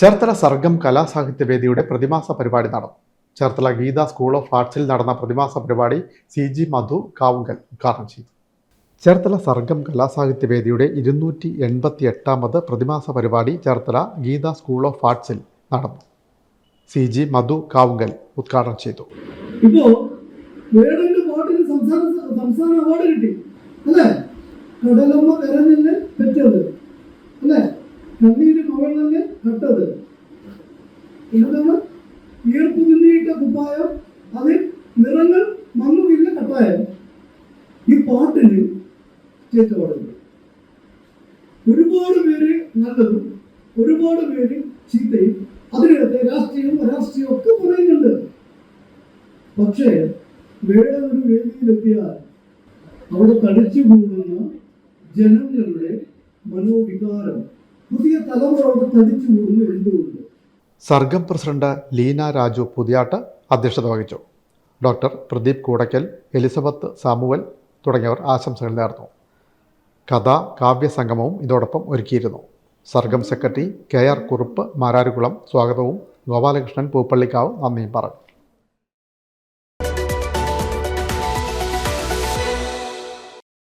ചേർത്തല സർഗം കലാസാഹിത്യവേദിയുടെ പ്രതിമാസ പരിപാടി നടന്നു. ചേർത്തല ഗീത സ്കൂൾ ഓഫ് ആർട്സിൽ നടന്ന പ്രതിമാസ പരിപാടി സി ജി മധു കാവുങ്കൽ ഉദ്ഘാടനം ചെയ്തു. ചേർത്തല സർഗം കലാസാഹിത്യവേദിയുടെ ഇരുന്നൂറ്റി എൺപത്തി എട്ടാമത് പ്രതിമാസ പരിപാടി ചേർത്തല ഗീത സ്കൂൾ ഓഫ് ആർട്സിൽ നടന്നു. സി ജി മധു കാവുങ്കൽ ഉദ്ഘാടനം ചെയ്തു. സംസ്ഥാന സംസ്ഥാന അവാർഡ് കിട്ടി. അല്ലേ? കടലമ്മ പെറ്റത് അല്ലേ കട്ടത്. എന്താണ് ഈർപ്പ് കുപ്പായം അതിൽ നിറങ്ങൾ മങ്ങുമില്ല കട്ടായം. ഈ പാട്ടിന് അവാർഡുണ്ട് ഒരുപാട് പേര് നല്ലതും ഒരുപാട് പേര് ചീത്തയും അതിനകത്ത് രാഷ്ട്രീയവും അരാഷ്ട്രീയവും ഒക്കെ പറയുന്നുണ്ട്. പക്ഷേ വേറെ വേദിയിലെത്തിയാൽ അവിടെ തടിച്ചു കൂടുന്ന ജനങ്ങളുടെ മനോവികാരം പുതിയ തലമുറ തടിച്ചു സർഗം പ്രസിഡന്റ് ലീന രാജു പുതിയാട്ട് അധ്യക്ഷത വഹിച്ചു. Doctor Pradeep Koodaykkal Elizabeth Samuel തുടങ്ങിയവർ ആശംസകൾ നേർന്നു. കഥാ കാവ്യസംഗമവും ഇതോടൊപ്പം ഒരുക്കിയിരുന്നു. Sargam secretary K R Kurup Mararikulam സ്വാഗതവും ഗോപാലകൃഷ്ണൻ പൂപ്പള്ളിക്കാവ് നന്ദിയും പറഞ്ഞു.